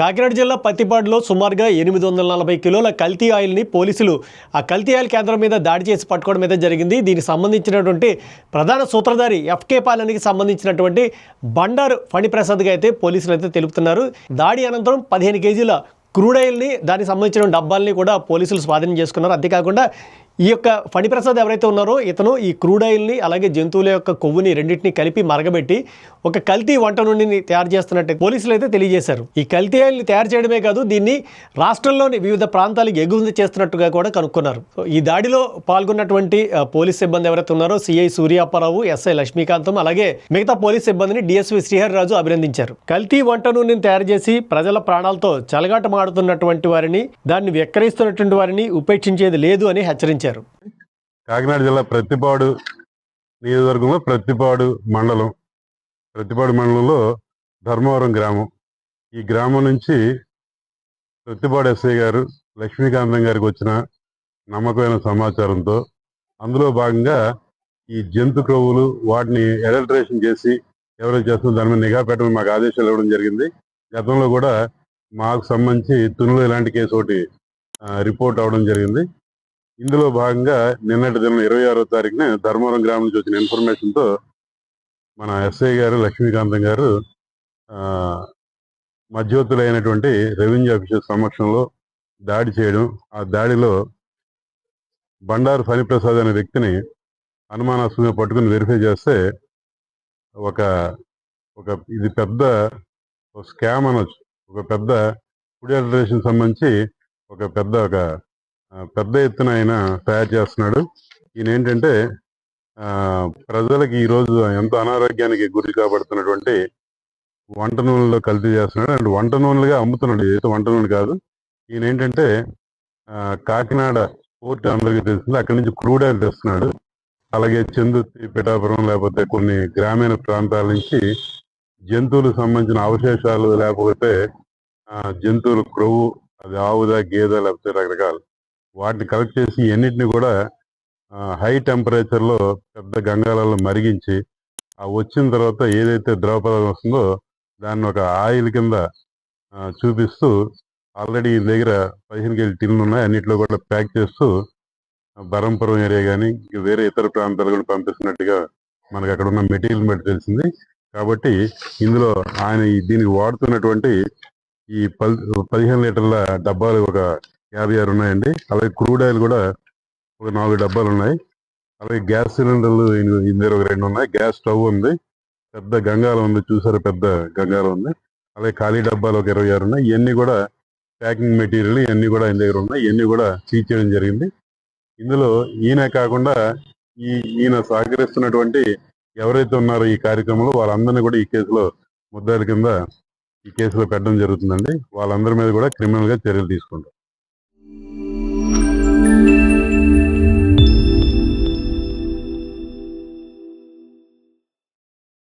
కాకినాడ జిల్లా పత్తిపాడులో సుమారుగా ఎనిమిది వందల నలభై కిలోల కల్తీ ఆయిల్ని పోలీసులు ఆ కల్తీ ఆయిల్ కేంద్రం మీద దాడి చేసి పట్టుకోవడం మీద జరిగింది. దీనికి సంబంధించినటువంటి ప్రధాన సూత్రధారి ఎఫ్కే పాలనకి సంబంధించినటువంటి బండారు ఫణిప్రసాద్గా అయితే పోలీసులు అయితే తెలుపుతున్నారు. దాడి అనంతరం పదిహేను కేజీల క్రూడ్ ఆయిల్ని దానికి సంబంధించిన డబ్బాల్ని కూడా పోలీసులు స్వాధీనం చేసుకున్నారు. అంతేకాకుండా ఈ యొక్క ఫణిప్రసాద్ ఎవరైతే ఉన్నారో ఇతను ఈ క్రూడ్ ఆయిల్ని అలాగే జంతువుల యొక్క కొవ్వుని రెండింటిని కలిపి మరగబెట్టి ఒక కల్తీ వంట నుండి తయారు చేస్తున్నట్టు పోలీసులు అయితే తెలియజేశారు. ఈ కల్తీ ఆయిల్ని తయారు చేయడమే కాదు దీన్ని రాష్ట్రంలోని వివిధ ప్రాంతాలకు ఎగుమతి చేస్తున్నట్టుగా కూడా కనుక్కున్నారు. ఈ దాడిలో పాల్గొన్నటువంటి పోలీస్ సిబ్బంది ఎవరైతే ఉన్నారో సిఐ సూర్యాపరావు ఎస్ఐ లక్ష్మీకాంతం అలాగే మిగతా పోలీస్ సిబ్బందిని డిఎస్పీ శ్రీహరిరాజు అభినందించారు. కల్తీ వంట నూనెని తయారు చేసి ప్రజల ప్రాణాలతో చలగాటమాడుతున్నటువంటి వారిని దాన్ని వెక్కరిస్తున్నటువంటి వారిని ఉపేక్షించేది లేదు అని హెచ్చరించారు. కాకినాడ జిల్లా ప్రతిపాడు నియోజకవర్గంలో ప్రతిపాడు మండలం ప్రతిపాడు మండలంలో ధర్మవరం గ్రామం. ఈ గ్రామం నుంచి ప్రత్తిపాడు ఎస్ఐ గారు లక్ష్మీకాంతం గారికి వచ్చిన నమ్మకమైన సమాచారంతో అందులో భాగంగా ఈ జంతు క్రొవ్వులు వాటిని ఎడల్ట్రేషన్ చేసి ఎవరైతే చేస్తుందో దాని మీద నిఘా పెట్టడం మాకు ఆదేశాలు ఇవ్వడం జరిగింది. గతంలో కూడా మాకు సంబంధించి తునులో ఇలాంటి కేసు ఒకటి రిపోర్ట్ అవడం జరిగింది. ఇందులో భాగంగా నిన్నటి దినం ఇరవై ఆరో తారీఖున ధర్మవరం గ్రామం నుంచి వచ్చిన ఇన్ఫర్మేషన్తో మన ఎస్ఐ గారు లక్ష్మీకాంతం గారు మధ్యవర్తులైనటువంటి రెవెన్యూ ఆఫీసర్ సమక్షంలో దాడి చేయడం ఆ దాడిలో బండారు ఫణిప్రసాద్ అనే వ్యక్తిని అనుమానాస్పదంగా పట్టుకుని వెరిఫై చేస్తే ఒక ఒక ఇది పెద్ద స్కామ్ అనొచ్చు. ఒక పెద్ద ఫుడ్ అడల్టరేషన్ సంబంధించి ఒక పెద్ద ఒక పెద్ద ఎత్తున ఆయన తయారు చేస్తున్నాడు. ఈయన ఏంటంటే ప్రజలకి ఈ రోజు ఎంతో అనారోగ్యానికి గురి కాబడుతున్నటువంటి వంట నూనెలో కల్తీ చేస్తున్నాడు. అండ్ వంట నూనెలుగా అమ్ముతున్నాడు. ఏదైతే వంట నూనె కాదు ఈయన ఏంటంటే కాకినాడ పోర్ట్ అందరికీ తెలిసింది. అక్కడి నుంచి క్రూడ్ ఆయిల్ తెస్తున్నాడు. అలాగే చందుర్తి పిఠాపురం లేకపోతే కొన్ని గ్రామీణ ప్రాంతాల నుంచి జంతువులకు సంబంధించిన అవశేషాలు లేకపోతే ఆ, జంతువుల క్రొవ్వు అది ఆవుదా గేదె లేకపోతే రకరకాలు. వాటిని కలెక్ట్ చేసి ఎన్నిటిని కూడా హై టెంపరేచర్లో పెద్ద గంగాలలో మరిగించి ఆ వచ్చిన తర్వాత ఏదైతే ద్రవ వస్తుందో దాన్ని ఒక ఆయిల్ కింద చూపిస్తూ ఆల్రెడీ దగ్గర పదిహేను కేజీ టిన్లు ఉన్నాయి. అన్నింటిలో కూడా ప్యాక్ చేస్తూ బరంపురం ఏరియా కానీ వేరే ఇతర ప్రాంతాలు కూడా పంపిస్తున్నట్టుగా మనకు అక్కడ ఉన్న మెటీరియల్ బట్టి తెలిసింది. కాబట్టి ఇందులో ఆయన దీనికి వాడుతున్నటువంటి ఈ పది పదిహేను లీటర్ల డబ్బాలు ఒక యాభై ఆరు ఉన్నాయండి. అలాగే క్రూడ్ ఆయిల్ కూడా ఒక నాలుగు డబ్బాలు ఉన్నాయి అలాగే గ్యాస్ సిలిండర్లు ఇందులో ఒక రెండు ఉన్నాయి. గ్యాస్ స్టవ్ ఉంది. పెద్ద గంగాలం ఉంది. చూసారు? పెద్ద గంగాలం ఉంది. అలాగే ఖాళీ డబ్బాలు ఒక ఇరవై ఆరు ఉన్నాయి. ఇవన్నీ కూడా ప్యాకింగ్ మెటీరియల్ ఇవన్నీ కూడా ఆయన దగ్గర ఉన్నాయి. ఇవన్నీ కూడా సీజ్ చేయడం జరిగింది. ఇందులో ఈయన కాకుండా ఈ ఈయన సహకరిస్తున్నటువంటి ఎవరైతే ఉన్నారో ఈ కార్యక్రమంలో వాళ్ళందరినీ కూడా ఈ కేసులో ముద్దాయిల కింద ఈ కేసులో పెట్టడం జరుగుతుందండి. వాళ్ళందరి మీద కూడా క్రిమినల్గా చర్యలు తీసుకుంటాం.